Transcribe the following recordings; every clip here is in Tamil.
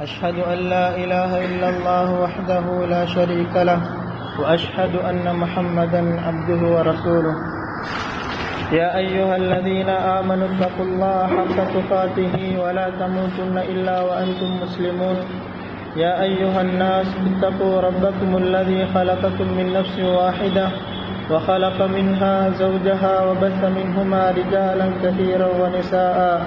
أشهد أن لا إله إلا الله وحده لا شريك له وأشهد أن محمدا عبده ورسوله. يا أيها الذين آمنوا اتقوا الله حق تقاته ولا تموتن إلا وأنتم مسلمون. يا أيها الناس اتقوا ربكم الذي خلقكم من نفس واحدة وخلق منها زوجها وبث منهما رجالا كثيرا ونساء.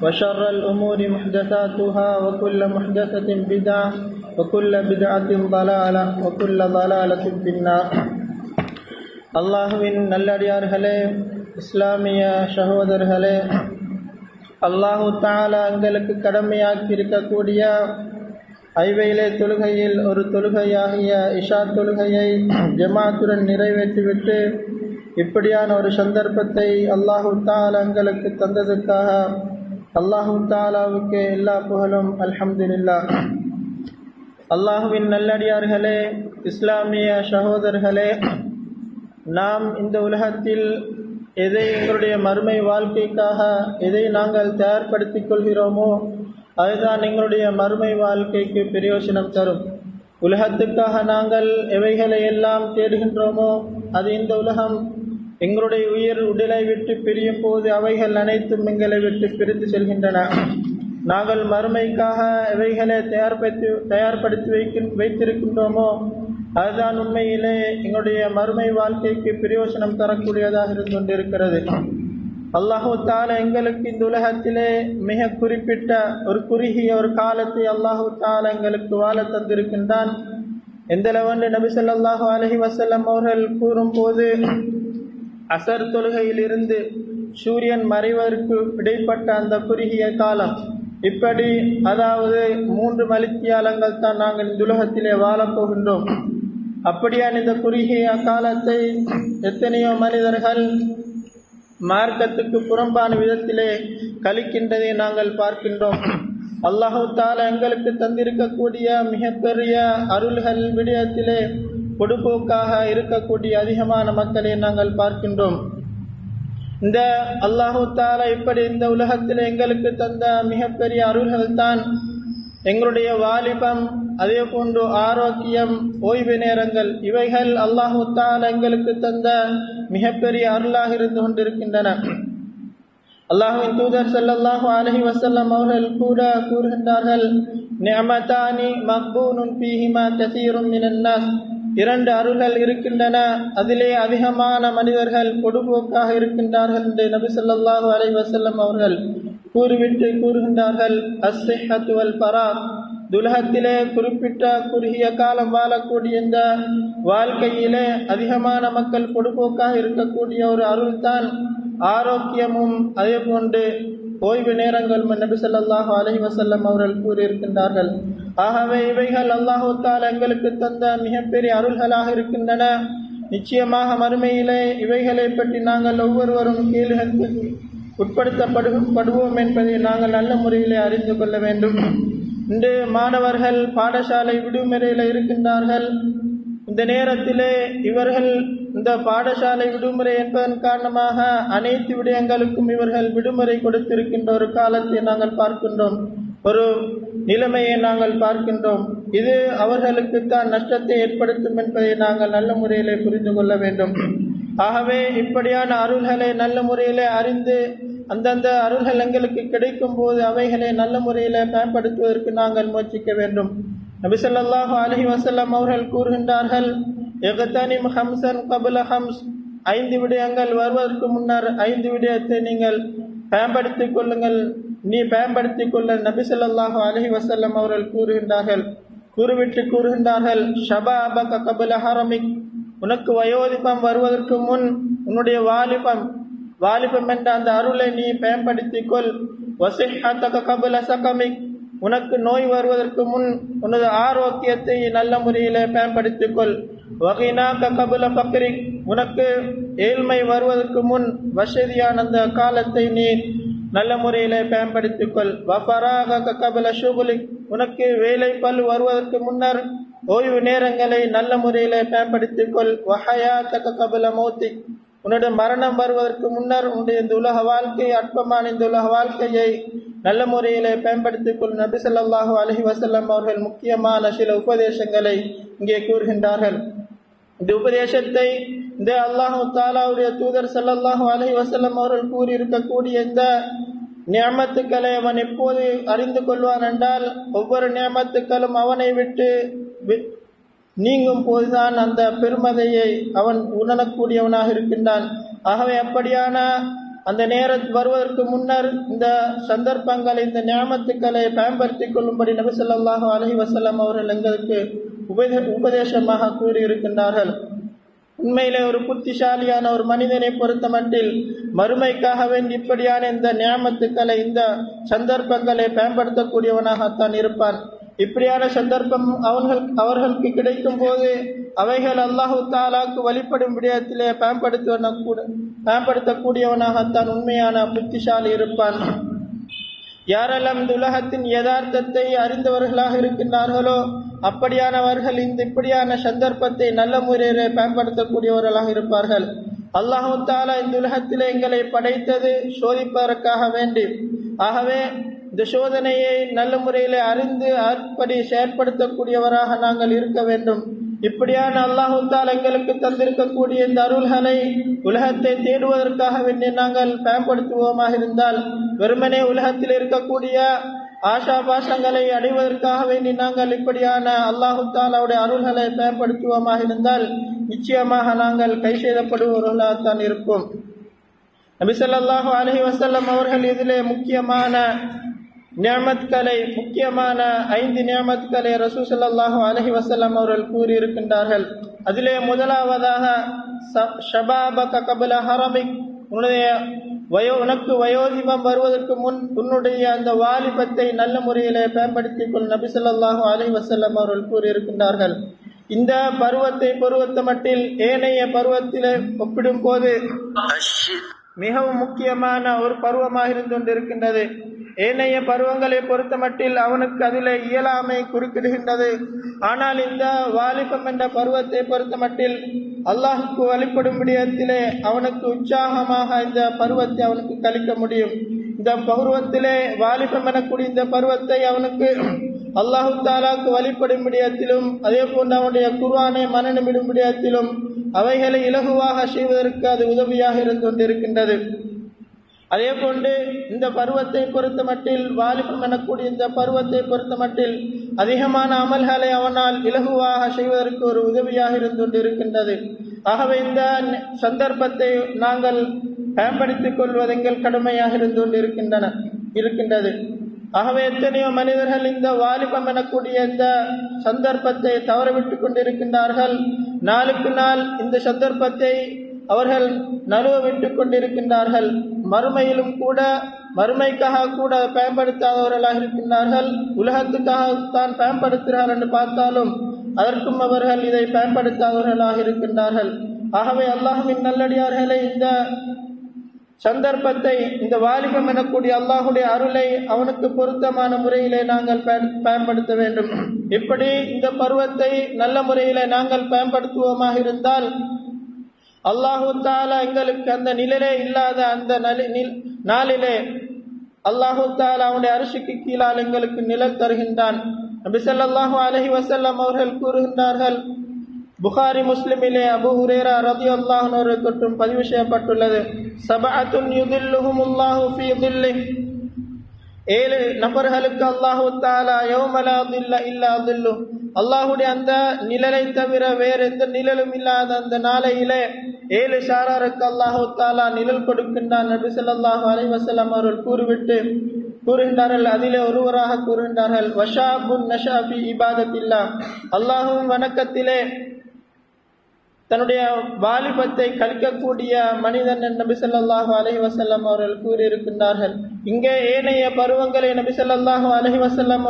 وشر الأمور محدثاتها وكل محدثة بدعة وكل بدعة ضلالة وكل ضلالة في النار அல்லாஹுவின் நல்லடியார்களே இஸ்லாமிய சகோதரர்களே அல்லாஹு தாலா எங்களுக்கு கடமையாக்கி இருக்கக்கூடிய ஐவையிலே தொழுகையில் ஒரு தொழுகையாகிய இஷா தொழுகையை ஜமாத்துடன் நிறைவேற்றிவிட்டு இப்படியான ஒரு சந்தர்ப்பத்தை அல்லாஹு தாலா எங்களுக்கு தந்ததுக்காக அல்லாஹும் தாலாவுக்கு எல்லா புகழும் அல்ஹம்துல்லா அல்லாஹுவின் நல்லடியார்களே இஸ்லாமிய சகோதரர்களே நாம் இந்த உலகத்தில் எதை எங்களுடைய மறுமை வாழ்க்கைக்காக எதை நாங்கள் தயார்படுத்திக் கொள்கிறோமோ அதுதான் எங்களுடைய மறுமை வாழ்க்கைக்கு பிரயோஜனம் தரும். உலகத்துக்காக நாங்கள் எவைகளை எல்லாம் தேடுகின்றோமோ அது இந்த உலகம் எங்களுடைய உயிர் உடலை விட்டு பிரியும் போது அவைகள் அனைத்தும் எங்களை விட்டு பிரிந்து செல்கின்றன. நாங்கள் மறுமைக்காக இவைகளை தயார்படுத்தி தயார்படுத்தி வைக்க வைத்திருக்கின்றோமோ அதுதான் உண்மையிலே எங்களுடைய மறுமை வாழ்க்கைக்கு பிரயோஜனம் தரக்கூடியதாக இருந்து கொண்டிருக்கிறது. அல்லாஹு தால எங்களுக்கு இந்த உலகத்திலே மிக குறிப்பிட்ட ஒரு குறுகிய ஒரு காலத்தை அல்லாஹு தால எங்களுக்கு வாழ தந்திருக்கின்றான். எந்தளவன்று நபி சொல்லாஹு அலஹி வசல்லம் அவர்கள் கூறும்போது அசர் தொழுகையிலிருந்து சூரியன் மறைவதற்கு இடைப்பட்ட அந்த குறுகிய காலம். இப்படி அதாவது மூன்று மலித்தியாலங்கள் தான் நாங்கள் இந்த உலகத்திலே வாழப்போகின்றோம் அப்படியான இந்த குறுகிய காலத்தை எத்தனையோ மனிதர்கள் மார்க்கத்துக்கு புறம்பான விதத்திலே கழிக்கின்றதை நாங்கள் பார்க்கின்றோம். அல்லாஹு தால எங்களுக்கு தந்திருக்கக்கூடிய மிகப்பெரிய அருள்கள் விடயத்திலே பொடுப்போக்காக இருக்கக்கூடிய அதிகமான மக்களை நாங்கள் பார்க்கின்றோம். இந்த அல்லாஹு தாலா இப்படி இந்த உலகத்தில் எங்களுக்கு தந்த மிகப்பெரிய அருள்கள் தான் எங்களுடைய வாலிபம் அதே போன்று ஆரோக்கியம் ஓய்வு நேரங்கள் இவைகள் அல்லாஹு தாலா எங்களுக்கு தந்த மிகப்பெரிய அருளாக இருந்து கொண்டிருக்கின்றன. அல்லாஹுவின் தூதர் சல்லாஹு அலஹி வசல்லம் அவர்கள் கூட கூறுகின்றார்கள் நியமதானி மக்பூனுன் பீஹிமா கசீரும் மினன்னாஸ் இரண்டு அருள்கள் இருக்கின்றன. அதிலே அதிகமான மனிதர்கள் பொடுபோக்காக இருக்கின்றார்கள் என்று நபி சொல்லாஹு அலை வசல்லம் அவர்கள் கூறிவிட்டு கூறுகின்றார்கள். அஸ்ஹத்து வல் பரா துலகத்திலே குறிப்பிட்ட குறுகிய காலம் வாழக்கூடிய இந்த வாழ்க்கையிலே அதிகமான மக்கள் பொடுபோக்காக இருக்கக்கூடிய ஒரு அருள்தான் ஆரோக்கியமும். அதே போன்று ஓய்வு நேரங்கள் நபி சொல்லாஹு அலஹி வசல்லம் அவர்கள் கூறியிருக்கின்றார்கள். ஆகவே இவைகள் அல்லாஹு தால் எங்களுக்கு தந்த மிகப்பெரிய அருள்களாக இருக்கின்றன. நிச்சயமாக மறுமையிலே இவைகளை பற்றி நாங்கள் ஒவ்வொருவரும் கேள்விகளுக்கு உட்படுத்தப்படுவோம் என்பதை நாங்கள் நல்ல முறையிலே அறிந்து கொள்ள வேண்டும். இன்று மாணவர்கள் பாடசாலை விடுமுறையில் இருக்கின்றார்கள். இந்த நேரத்திலே இவர்கள் இந்த பாடசாலை விடுமுறை என்பதன் காரணமாக அனைத்து விடயங்களுக்கும் இவர்கள் விடுமுறை கொடுத்திருக்கின்ற ஒரு காலத்தை நாங்கள் பார்க்கின்றோம். ஒரு நிலைமையை நாங்கள் பார்க்கின்றோம். இது அவர்களுக்கு தான் நஷ்டத்தை ஏற்படுத்தும் என்பதை நாங்கள் நல்ல முறையிலே புரிந்து கொள்ள வேண்டும். ஆகவே இப்படியான அருள்களை நல்ல முறையிலே அறிந்து அந்தந்த அருள்கள் எங்களுக்கு கிடைக்கும் போது அவைகளை நல்ல முறையில் பயன்படுத்துவதற்கு நாங்கள் முயற்சிக்க வேண்டும். நபிசல்லாஹு அலஹி வசல்லம் அவர்கள் கூறுகின்றார்கள் எகத்தனிம் ஹம்சன் கபுல ஹம்ஸ். ஐந்து விடயங்கள் வருவதற்கு முன்னர் ஐந்து விடயத்தை நீங்கள் பயன்படுத்திக் கொள்ளுங்கள். நீ பயன்படுத்திக் கொள்ள நபிசல்லாஹு அலஹி வசல்லம் அவர்கள் கூறுகின்றார்கள். கூறுவிட்டு கூறுகின்றார்கள் ஷபாபக கபுல ஹரமிக். உனக்கு வயோதிபம் வருவதற்கு முன் உன்னுடைய வாலிபம் வாலிபம் என்ற அந்த அருளை நீ பயன்படுத்திக் கொள். வசிஹத்தக கபுல சகமிக். உனக்கு நோய் வருவதற்கு முன் உனது ஆரோக்கியத்தை நல்ல முறையில் பயன்படுத்திக் கொள் வகைனாக்க கபுல பக்ரி உனக்கு ஏழ்மை வருவதற்கு முன் வசதியான அந்த காலத்தை நீ நல்ல முறையில் பயன்படுத்திக் கொள் வஃபராக கபல ஷுகுலி உனக்கு வேலை பல் வருவதற்கு முன்னர் ஓய்வு நேரங்களை நல்ல முறையில் பயன்படுத்திக் கொள் வஹயா தக்க கபல மௌத்தி உன்னுடைய மரணம் வருவதற்கு முன்னர் உன்னுடைய இந்த உலக வாழ்க்கை அற்பமான இந்த உலக வாழ்க்கையை நல்ல முறையில் பயன்படுத்திக் கொள். நபி சொல்லாஹு அலஹி வசல்லம் அவர்கள் முக்கியமான சில உபதேசங்களை இங்கே கூறுகின்றார்கள். இந்த உபதேசத்தை இந்த அல்லாஹு தாலாவுடைய தூதர் ஸல்லல்லாஹு அலஹி வசல்லம் அவர்கள் கூறியிருக்கக்கூடிய இந்த நியமத்துக்களை அவன் எப்போது அறிந்து கொள்வான் என்றால் ஒவ்வொரு நியமத்துக்களும் அவனை விட்டு வி- நீங்கும் போதுதான் அந்த பெருமதையை அவன் உணரக்கூடியவனாக இருக்கின்றான். ஆகவே அப்படியான அந்த நேரம் வருவதற்கு முன்னர் இந்த சந்தர்ப்பங்களை இந்த ஞாபகத்துக்களை பயன்படுத்தி கொள்ளும்படி நபிசல்லாஹு அலஹி வசல்லாம் அவர்கள் எங்களுக்கு உபதே உபதேசமாக கூறியிருக்கின்றார்கள். உண்மையிலே ஒரு புத்திசாலியான ஒரு மனிதனை பொறுத்த மட்டில் மறுமைக்காக வேண்டி இப்படியான இந்த நியாமத்துக்களை இந்த சந்தர்ப்பங்களை பயன்படுத்தக்கூடியவனாகத்தான் இருப்பான். இப்படியான சந்தர்ப்பம் அவர்கள் அவர்களுக்கு கிடைக்கும் போது அவைகள் அல்லாஹு தாலாக்கு வழிபடும் விடயத்திலே பயன்படுத்துவன கூட பயன்படுத்தக்கூடியவனாகத்தான் உண்மையான புத்திசாலி இருப்பான். யாரெல்லாம் இந்த உலகத்தின் யதார்த்தத்தை அறிந்தவர்களாக இருக்கின்றார்களோ அப்படியானவர்கள் இந்த இப்படியான சந்தர்ப்பத்தை நல்ல முறையிலே பயன்படுத்தக்கூடியவர்களாக இருப்பார்கள். அல்லாஹு தாலா இந்த உலகத்தில் எங்களை படைத்தது சோதிப்பதற்காக வேண்டி. ஆகவே இந்த சோதனையை நல்ல முறையில் அறிந்து அற்படி செயற்படுத்தக்கூடியவராக நாங்கள் இருக்க வேண்டும். இப்படியான அல்லாஹுத்தால் எங்களுக்கு தந்திருக்கக்கூடிய இந்த அருள்களை உலகத்தை தேடுவதற்காக வேண்டி நாங்கள் பயன்படுத்துவோமாக இருந்தால் வெறுமனே உலகத்தில் இருக்கக்கூடிய ஆஷா பாஷங்களை அடைவதற்காக வேண்டி நாங்கள் இப்படியான அல்லாஹுத்தாலாவுடைய அருள்களை பயன்படுத்துவோமாக இருந்தால் நிச்சயமாக நாங்கள் கை செய்தப்படுபவர்களாகத்தான் இருக்கும் நபிசல்லாஹு அலஹி வசல்லம் அவர்கள் இதிலே முக்கியமான நியமத்களை முக்கியமான ஐந்து நியமத்களை ரசூ ஸல்லல்லாஹு அலைஹி வஸல்லம் அவர்கள் கூறியிருக்கின்றார்கள். அதிலே முதலாவதாக ஷபாபக கபல ஹரமிக் உன்னுடைய வயோ உனக்கு வயோதிபம் வருவதற்கு முன் உன்னுடைய அந்த வாலிபத்தை நல்ல முறையிலே பயன்படுத்திக் கொள் நபி ஸல்லல்லாஹு அலைஹி வஸல்லம் அவர்கள் கூறியிருக்கின்றார்கள். இந்த பருவத்தை பருவத்த மட்டில் ஏனைய பருவத்திலே ஒப்பிடும் போது மிகவும் முக்கியமான ஒரு பருவமாக இருந்து கொண்டிருக்கின்றது. ஏனைய பருவங்களை பொறுத்த மட்டில் அவனுக்கு அதில் இயலாமை குறுக்கிடுகின்றது. ஆனால் இந்த வாலிபம் என்ற பருவத்தை பொறுத்த மட்டில் அல்லாஹுக்கு வழிபடும் விடயத்திலே அவனுக்கு உற்சாகமாக இந்த பருவத்தை அவனுக்கு கழிக்க முடியும். இந்த பருவத்திலே வாலிபம் எனக்கூடிய இந்த பருவத்தை அவனுக்கு அல்லாஹு தாலாக்கு வழிபடும் விடயத்திலும் அதே போன்று அவனுடைய குர்வானை மனநிமிடும் விடயத்திலும் அவைகளை இலகுவாக செய்வதற்கு அது உதவியாக இருந்து கொண்டிருக்கின்றது. அதே போன்று இந்த பருவத்தை பொறுத்த மட்டில் வாலிபம் எனக்கூடிய இந்த பருவத்தை பொறுத்த மட்டில் அதிகமான அமல்களை அவனால் இலகுவாக செய்வதற்கு ஒரு உதவியாக இருந்து கொண்டிருக்கின்றது ஆகவே இந்த சந்தர்ப்பத்தை நாங்கள் பயன்படுத்திக் கொள்வது எங்கள் கடுமையாக இருந்து கொண்டிருக்கின்றன இருக்கின்றது. ஆகவே எத்தனையோ மனிதர்கள் இந்த வாலிபம் எனக்கூடிய இந்த சந்தர்ப்பத்தை தவறவிட்டு கொண்டிருக்கின்றார்கள். நாளுக்கு நாள் இந்த சந்தர்ப்பத்தை அவர்கள் நழுவ விட்டு கொண்டிருக்கின்றார்கள். மறுமையிலும் கூட மறுமைக்காக கூட பயன்படுத்தாதவர்களாக இருக்கின்றார்கள். உலகத்துக்காக தான் பயன்படுத்துகிறார்கள் என்று பார்த்தாலும் அதற்கும் அவர்கள் இதை பயன்படுத்தாதவர்களாக இருக்கின்றார்கள். ஆகவே அல்லாஹுவின் நல்லடியார்களை இந்த சந்தர்ப்பத்தை இந்த வாலிபம் எனக்கூடிய அல்லாஹுடைய அருளை அவனுக்கு பொருத்தமான முறையிலே நாங்கள் பயன்- பயன்படுத்த வேண்டும். இப்படி இந்த பருவத்தை நல்ல முறையிலே நாங்கள் பயன்படுத்துவோமாக இருந்தால் அல்லாஹு தாலா எங்களுக்கு அந்த நிழலே இல்லாத அந்த நாளிலே அல்லாஹு தாலா அவனுடைய அரிசிக்கு கீழால் எங்களுக்கு நிழல் தருகின்றான். நபி ஸல்லல்லாஹு அலஹி வசல்லம் அவர்கள் கூறுகின்றார்கள் புகாரி முஸ்லிமிலே அபு ஹுரேரா ரதி அல்லாஹனோரை தொற்றும் பதிவு செய்யப்பட்டுள்ளது. சபஅத்துன் யுதில்லுஹுமுல்லாஹு ஃபீ தில்லிஹ். ஏழு நபர்களுக்கு அல்லாஹு தாலா யௌமலா தில்ல இல்லா தில்லு அல்லாஹுடைய அந்த நிழலை தவிர வேற எந்த நிழலும் இல்லாத அந்த நாளையிலே ஏழு ஷாராருக்கு அல்லாஹு தாலா நிழல் கொடுக்கின்றான் நபி சொல்லாஹு அலைஹி அவர்கள் கூறிவிட்டு கூறுகின்றார்கள். அதிலே ஒருவராக கூறுகின்றார்கள் வஷாபுன் நஷாஃபி இபாதத்தில்லா. அல்லாஹுவின் வணக்கத்திலே தன்னுடைய வாலிபத்தை கழிக்கக்கூடிய மனிதன் நபி ஸல்லல்லாஹு அலஹிவசல்லம் அவர்கள் கூறியிருக்கின்றார்கள். இங்கே ஏனைய பருவங்களை நபி ஸல்லல்லாஹு அலைஹி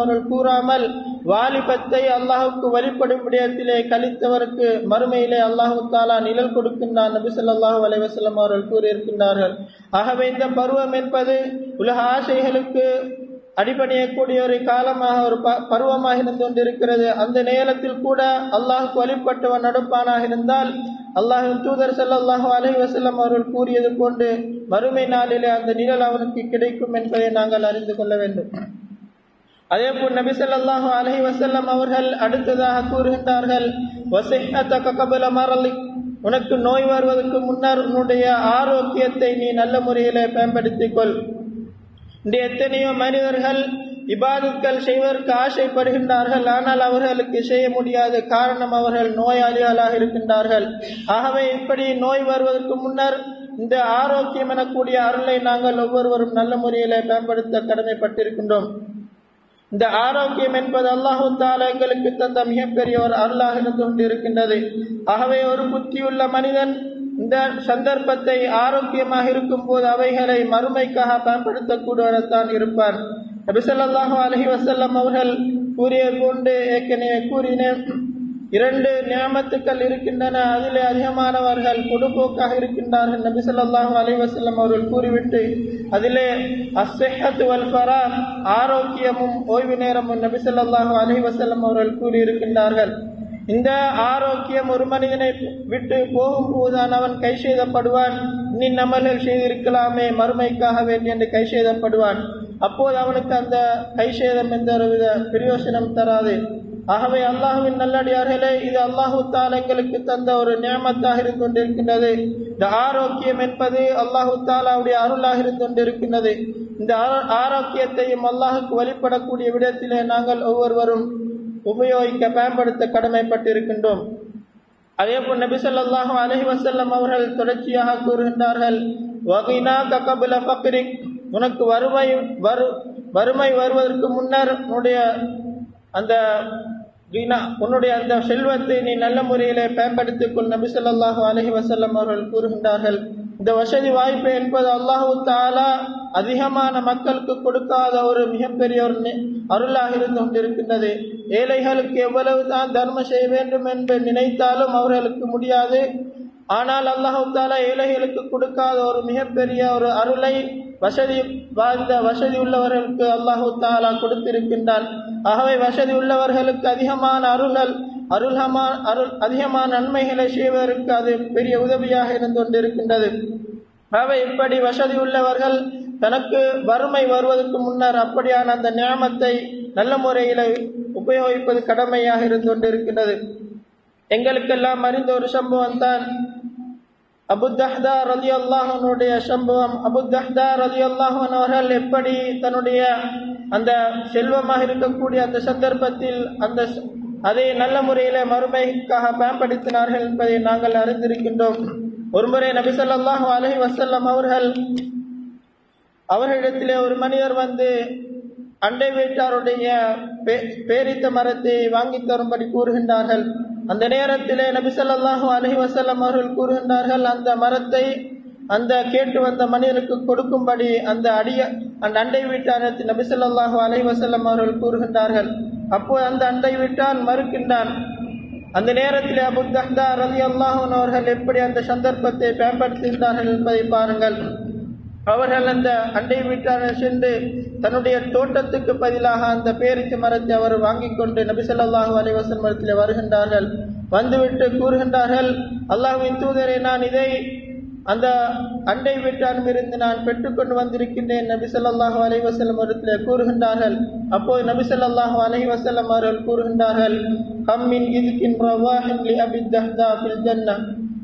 அவர்கள் கூறாமல் வாலிபத்தை அல்லாஹுக்கு வழிபடும் விடயத்திலே கழித்தவருக்கு மறுமையிலே அல்லாஹு தாலா நிழல் கொடுக்கின்றார் நபி ஸல்லல்லாஹு அலைஹி வஸல்லம் அவர்கள் கூறியிருக்கின்றார்கள். ஆகவே இந்த பருவம் என்பது உலக ஆசைகளுக்கு அடிபணியக்கூடிய ஒரு காலமாக ஒரு ப பருவமாக இருந்து கொண்டிருக்கிறது. அந்த நேரத்தில் கூட அல்லாஹுக்கு வழிபட்டவன் நடப்பானாக இருந்தால் அல்லாஹின் தூதர் ஸல்லல்லாஹு அலைஹி வசல்லம் அவர்கள் கூறியது கொண்டு மறுமை நாளிலே அந்த நிழல் அவனுக்கு கிடைக்கும் என்பதை நாங்கள் அறிந்து கொள்ள வேண்டும். அதேபோல் நபி சொல்லாஹு அலஹி வசல்லம் அவர்கள் அடுத்ததாக கூறுகின்றார்கள் உனக்கு நோய் வருவதற்கு முன்னர் உன்னுடைய ஆரோக்கியத்தை நீ நல்ல முறையிலே பயன்படுத்திக் கொள். இன்று எத்தனையோ மனிதர்கள் இபாதுக்கள் செய்வதற்கு ஆசைப்படுகின்றார்கள். ஆனால் அவர்களுக்கு செய்ய முடியாத காரணம் அவர்கள் நோயாளிகளாக இருக்கின்றார்கள். ஆகவே இப்படி நோய் வருவதற்கு முன்னர் இந்த ஆரோக்கியம் எனக்கூடிய அருளை நாங்கள் ஒவ்வொருவரும் நல்ல முறையில் பயன்படுத்த கடமைப்பட்டிருக்கின்றோம். இந்த ஆரோக்கியம் என்பது அல்லாஹு தாலா எங்களுக்கு தந்த மிகப்பெரிய ஒரு அருளாக இருந்து கொண்டிருக்கின்றது. ஆகவே ஒரு புத்தியுள்ள மனிதன் இந்த சந்தர்ப்பத்தை ஆரோக்கியமாக இருக்கும் போது அவைகளை மறுமைக்காக பயன்படுத்தக்கூடியவர்தான் இருப்பார். நபிசல்லாஹு அலஹி வசல்லம் அவர்கள் கூறிய கொண்டு ஏற்கனவே கூறினேன். இரண்டு நியமத்துக்கள் இருக்கின்றன. அதிலே அதிகமானவர்கள் பொதுப்போக்காக இருக்கின்றார்கள். நபி ஸல்லல்லாஹு அலைஹி அவர்கள் கூறிவிட்டு அதிலே அசெஹத் வல்ஃபரா ஆரோக்கியமும் ஓய்வு நேரமும் நபி ஸல்லல்லாஹு அலைஹி அவர்கள் கூறியிருக்கின்றார்கள். இந்த ஆரோக்கியம் ஒரு மனிதனை விட்டு போகும்போதுதான் அவன் கை செய்தப்படுவான் நீ நம்மளில் செய்திருக்கலாமே மறுமைக்காக வேண்டி என்று கை செய்தப்படுவான் அப்போது அவனுக்கு அந்த கை சேதம் எந்த ஒருவித பிரயோசனம் தராது. ஆகவே அல்லாஹுவின் நல்லடியார்களே இது அல்லாஹு தாலா எங்களுக்கு தந்த ஒரு நியமத்தாக இருந்து கொண்டிருக்கின்றது இந்த ஆரோக்கியம் என்பது அல்லாஹு தாலாவுடைய அருளாக இருந்து கொண்டிருக்கின்றது இந்த ஆரோ- ஆரோக்கியத்தையும் அல்லாஹுக்கு வழிபடக்கூடிய விடத்திலே நாங்கள் ஒவ்வொருவரும் உபயோகிக்க பயன்படுத்த கடமைப்பட்டிருக்கின்றோம். அதேபோல் நபி ஸல்லல்லாஹு அலஹி வசல்லம் அவர்கள் தொடர்ச்சியாக கூறுகின்றார்கள் வகினா கபல ஃபக்ரிக். உனக்கு வறுமை வரு வறுமை வருவதற்கு முன்னர் உன்னுடைய அந்த கினா உன்னுடைய அந்த செல்வத்தை நீ நல்ல முறையிலே பயன்படுத்திக் கொள் நபி சொல்லாஹு அலஹி வசல்லம் அவர்கள் கூறுகின்றார்கள். இந்த வசதி வாய்ப்பு என்பது அல்லாஹு தாலா அதிகமான மக்களுக்கு கொடுக்காத ஒரு மிகப்பெரிய ஒரு நி- அருளாக இருந்து கொண்டிருக்கின்றது. ஏழைகளுக்கு எவ்வளவு தான் தர்மம் செய்ய வேண்டும் என்று நினைத்தாலும் அவர்களுக்கு முடியாது. ஆனால் அல்லாஹு தாலா ஏழைகளுக்கு கொடுக்காத ஒரு மிகப்பெரிய ஒரு அருளை வசதி வாழ்ந்த வசதி உள்ளவர்களுக்கு அல்லாஹு தாலா கொடுத்திருக்கின்றான். ஆகவே வசதி உள்ளவர்களுக்கு அதிகமான அருள்கள் அருள்ஹமா அருள் அதிகமான நன்மைகளை செய்வதற்கு அது பெரிய உதவியாக இருந்து கொண்டிருக்கின்றது. ஆகவே இப்படி வசதி உள்ளவர்கள் தனக்கு வறுமை வருவதற்கு முன்னர் அப்படியான அந்த நியமத்தை நல்ல முறையில் உபயோகிப்பது கடமையாக இருந்து கொண்டிருக்கின்றது. எங்களுக்கெல்லாம் அறிந்த ஒரு சம்பவம் தான் அபுத்தஹ்தா ரலி அல்லாஹனுடைய சம்பவம். அபுத்தஹ்தா ரலி அல்லாஹன் அவர்கள் எப்படி தன்னுடைய அந்த செல்வமாக இருக்கக்கூடிய அந்த சந்தர்ப்பத்தில் அந்த அதை நல்ல முறையில் மறுமைக்காக பயன்படுத்தினார்கள் என்பதை நாங்கள் அறிந்திருக்கின்றோம். ஒருமுறை நபிசல்லாஹு அலஹி வசல்லம் அவர்கள் அவர்களிடத்திலே ஒரு மனிதர் வந்து அண்டை வீட்டாருடைய பே- பேரித்த மரத்தை வாங்கி தரும்படி கூறுகின்றார்கள். அந்த நேரத்திலே நபி அலஹி வசல்லம் அவர்கள் கூறுகின்றார்கள் அந்த மரத்தை அந்த கேட்டு வந்த மனிதருக்கு கொடுக்கும்படி அந்த அடிய அந்த அண்டை வீட்டாரத்தில் நபி அலஹி வசல்லம் அவர்கள் கூறுகின்றார்கள். அப்போது அந்த அண்டை வீட்டான் மறுக்கின்றான். அந்த நேரத்தில் அபு தஹ்தா ரலி அவர்கள் எப்படி அந்த சந்தர்ப்பத்தை பயன்படுத்துகின்றார்கள் என்பதை பாருங்கள். அவர்கள் அந்த அண்டை வீட்டான சென்று தன்னுடைய தோட்டத்துக்கு பதிலாக அந்த பேரிக்கு மரத்தை அவர் வாங்கி கொண்டு நபிசல்லாஹு ஸல்லல்லாஹு மரத்தில் வருகின்றார்கள். வந்துவிட்டு கூறுகின்றார்கள் அல்லாஹ்வின் தூதரை நான் இதை அந்த அண்டை வீட்டானிலிருந்து நான் பெற்றுக்கொண்டு வந்திருக்கின்றேன் நபி ஸல்லல்லாஹு அலைஹி வஸல்லம் கூறுகின்றார்கள். அப்போது நபி ஸல்லல்லாஹு அலைஹி அவர்கள் கூறுகின்றார்கள் கம்மின் இதுக்கின்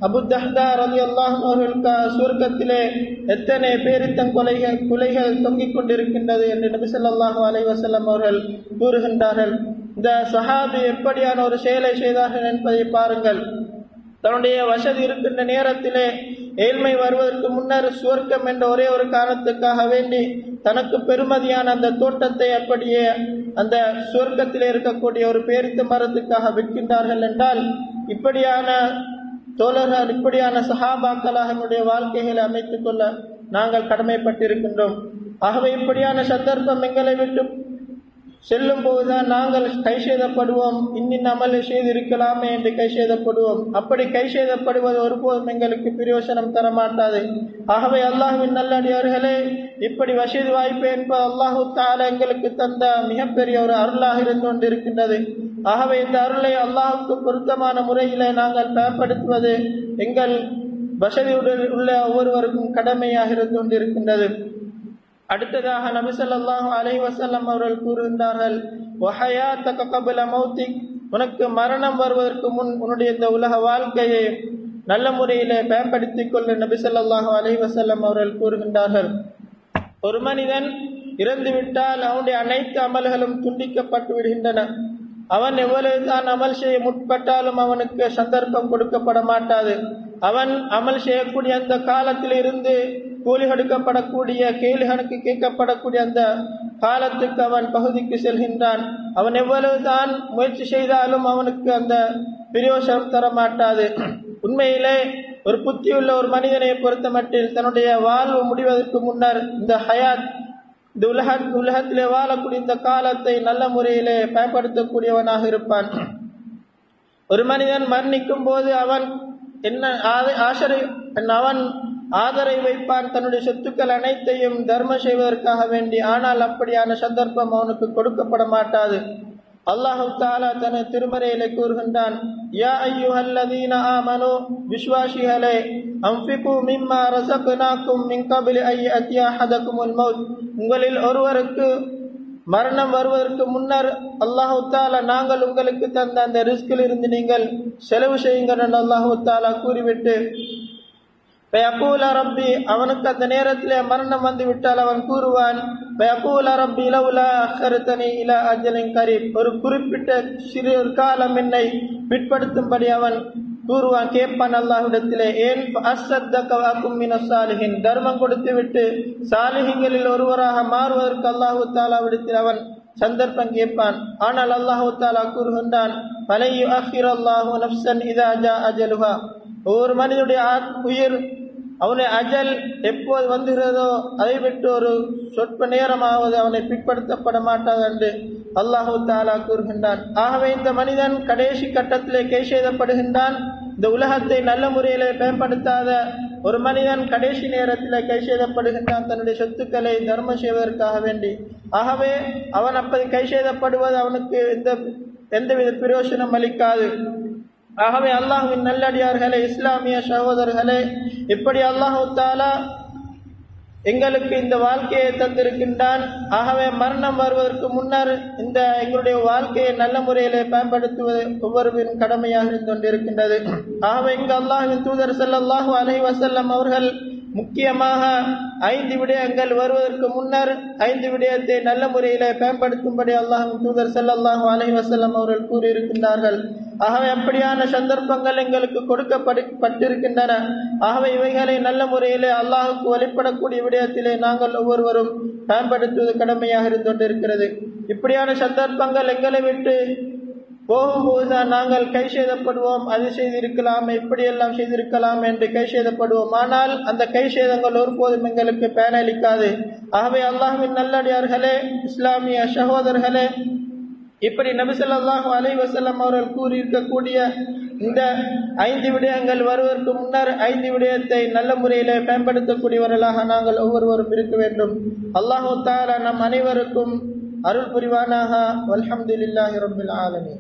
ரவாஹின் ரதி அல்லாஹும் தஹ்தா ஃபில் அவர்களுக்கு சுருக்கத்திலே எத்தனை பேரித்தன் கொலைகள் குலைகள் தொங்கிக் கொண்டிருக்கின்றது என்று நபி ஸல்லல்லாஹு அலைஹி அவர்கள் கூறுகின்றார்கள். இந்த சஹாபி எப்படியான ஒரு செயலை செய்தார்கள் என்பதை பாருங்கள். தன்னுடைய வசதி இருக்கின்ற நேரத்திலே ஏழ்மை வருவதற்கு முன்னர் சுவர்க்கம் என்ற ஒரே ஒரு காரணத்துக்காக வேண்டி தனக்கு பெருமதியான அந்த தோட்டத்தை அப்படியே அந்த சுவர்க்கத்தில் இருக்கக்கூடிய ஒரு பேரித்த மரத்துக்காக விற்கின்றார்கள் என்றால் இப்படியான தோழர்கள் இப்படியான சஹாபாக்களாக நம்முடைய வாழ்க்கைகளை அமைத்துக் கொள்ள நாங்கள் கடமைப்பட்டிருக்கின்றோம். ஆகவே இப்படியான சந்தர்ப்பம் எங்களை விட்டு செல்லும் போதுதான் நாங்கள் கை செய்தப்படுவோம் இன்னின் அமலை செய்திருக்கலாமே என்று கை செய்தப்படுவோம் அப்படி கை செய்தப்படுவது ஒருபோதும் எங்களுக்கு பிரயோசனம் தர மாட்டாது ஆகவே அல்லாஹுவின் நல்லடியார்களே இப்படி வசதி வாய்ப்பு என்பது அல்லாஹு தால எங்களுக்கு தந்த மிகப்பெரிய ஒரு அருளாக இருந்து கொண்டிருக்கின்றது. ஆகவே இந்த அருளை அல்லாஹுக்கு பொருத்தமான முறையிலே நாங்கள் பயன்படுத்துவது எங்கள் வசதியுடன் உள்ள ஒவ்வொருவருக்கும் கடமையாக இருந்து கொண்டிருக்கின்றது. அடுத்ததாக நபிசல்லாஹு அலை வசல்லம் அவர்கள் கூறுகின்றார்கள் தக்க கபில மௌத்திக் உனக்கு மரணம் வருவதற்கு முன் உன்னுடைய இந்த உலக வாழ்க்கையை நல்ல முறையிலே பயன்படுத்திக் கொள்ள நபிசல்லாஹு அலை வசல்லம் அவர்கள் கூறுகின்றார்கள். ஒரு மனிதன் இறந்துவிட்டால் அவனுடைய அனைத்து அமல்களும் துண்டிக்கப்பட்டு விடுகின்றன. அவன் எவ்வளவுதான் அமல் செய்ய முற்பட்டாலும் அவனுக்கு சந்தர்ப்பம் கொடுக்கப்பட மாட்டாது. அவன் அமல் செய்யக்கூடிய அந்த காலத்தில் இருந்து கூலி கொடுக்கப்படக்கூடிய கேட்கப்படக்கூடிய அந்த காலத்துக்கு அவன் பகுதிக்கு செல்கின்றான். அவன் எவ்வளவுதான் முயற்சி செய்தாலும் அவனுக்கு அந்த பிரியோசம் தர மாட்டாது உண்மையிலே ஒரு புத்தியுள்ள ஒரு மனிதனை பொறுத்த மட்டில் தன்னுடைய வாழ்வு முடிவதற்கு முன்னர் இந்த ஹயாத் இந்த உலக உலகத்திலே வாழக்கூடிய இந்த காலத்தை நல்ல முறையிலே பயன்படுத்தக்கூடியவனாக இருப்பான். ஒரு மனிதன் மரணிக்கும் போது அவன் என்ன ஆத- ஆசரை அவன் ஆதரை வைப்பான் தன்னுடைய சொத்துக்கள் அனைத்தையும் தர்மம் செய்வதற்காக வேண்டி. ஆனால் அப்படியான சந்தர்ப்பம் அவனுக்கு கொடுக்கப்பட மாட்டாது. அல்லாஹு தாலா தன திருமறையிலே கூறுகின்றான் யா ஐயுஹல்லதீன ஆமனு விஸ்வாசிகளே அன்ஃபிகு மிம்மா ரஸக்னாக்கும் மின் கபிலி ஐ அத்தியாஹதகுமுல் மௌத். உங்களில் ஒருவருக்கு மரணம் வருவதற்கு முன்னர் அல்லாஹு தாலா நாங்கள் உங்களுக்கு தந்த அந்த ரிஸ்கில் இருந்து நீங்கள் செலவு செய்யுங்கள் என்று அல்லாஹு தாலா கூறிவிட்டு பயக்கூல ரப்பி அவனுக்கு அந்த நேரத்திலே மரணம் வந்து விட்டால் அவன் கூறுவான் பயக்கூல ரப்பி இலவுல அக்கருத்தனி இல அஜலின் கரீப் ஒரு குறிப்பிட்ட சிறு காலம் என்னை பிற்படுத்தும்படி அவன் கூறுவான் கேட்பான் அல்லாஹிடத்திலே ஏன்? அசத்தக்கும் மின சாலிஹின். தர்மம் கொடுத்து விட்டு சாலிஹிங்களில் ஒருவராக மாறுவதற்கு அல்லாஹு தாலாவிடத்தில் அவன் சந்தர்ப்பம் கேட்பான். ஆனால் அல்லாஹு தாலா கூறுகின்றான் பலையு அஹிர் அல்லாஹு நப்சன் இதா அஜா அஜலுஹா. ஒவ்வொரு மனிதனுடைய ஆத்- உயிர் அவனை அஜல் எப்போது வந்துகிறதோ அதை விட்டு ஒரு சொற்ப நேரமாவது அவனை பிற்படுத்தப்பட மாட்டாது என்று அல்லாஹு தாலா கூறுகின்றான். ஆகவே இந்த மனிதன் கடைசி கட்டத்திலே கை செய்தப்படுகின்றான். இந்த உலகத்தை நல்ல முறையிலே பயன்படுத்தாத ஒரு மனிதன் கடைசி நேரத்தில் கை செய்தப்படுகின்றான் தன்னுடைய சொத்துக்களை தர்மம் செய்வதற்காக வேண்டி. ஆகவே அவன் அப்படி கை செய்தப்படுவது அவனுக்கு எந்த எந்தவித பிரயோசனம் அளிக்காது. ஆகவே அல்லாஹுவின் நல்லடியார்களே இஸ்லாமிய சகோதரர்களே இப்படி அல்லாஹு தாலா எங்களுக்கு இந்த வாழ்க்கையை தந்திருக்கின்றான். ஆகவே மரணம் வருவதற்கு முன்னர் இந்த எங்களுடைய வாழ்க்கையை நல்ல முறையிலே பயன்படுத்துவது ஒவ்வொருவரின் கடமையாக இருந்து கொண்டிருக்கின்றது ஆகவே இங்கு அல்லாஹின் தூதர் ஸல்லல்லாஹு அலை வசல்லம் அவர்கள் முக்கியமாக ஐந்து விடயங்கள் வருவதற்கு முன்னர் ஐந்து விடயத்தை நல்ல முறையில் பயன்படுத்தும்படி அல்லாஹும் தூதர் செல்லல்லாஹு அலைஹி வசல்லம் அவர்கள் கூறியிருக்கின்றார்கள். ஆகவே அப்படியான சந்தர்ப்பங்கள் எங்களுக்கு கொடுக்கப்பட்டிருக்கின்றன ஆகவே இவைகளை நல்ல முறையிலே அல்லாஹுக்கு வழிபடக்கூடிய விடயத்திலே நாங்கள் ஒவ்வொருவரும் பயன்படுத்துவது கடமையாக இருந்து கொண்டிருக்கிறது இப்படியான சந்தர்ப்பங்கள் எங்களை விட்டு போகும்போதுதான் நாங்கள் கை செய்தப்படுவோம் அது செய்திருக்கலாம் இப்படியெல்லாம் செய்திருக்கலாம் என்று கை செய்தப்படுவோம் ஆனால் அந்த கை சேதங்கள் ஒருபோதும் எங்களுக்கு பேனளிக்காது ஆகவே அல்லாஹின் நல்லடியார்களே இஸ்லாமிய சகோதரர்களே இப்படி நபிசல்லாஹு அலைஹி வஸல்லம் அவர்கள் கூறியிருக்கக்கூடிய இந்த ஐந்து விடயங்கள் வருவதற்கு முன்னர் ஐந்து விடயத்தை நல்ல முறையிலே பயன்படுத்தக்கூடியவர்களாக நாங்கள் ஒவ்வொருவரும் இருக்க வேண்டும். அல்லாஹு தாலா நம் அனைவருக்கும் அருள் புரிவானாக வல்ஹம்துலில்லாஹி ரபில் ஆலமி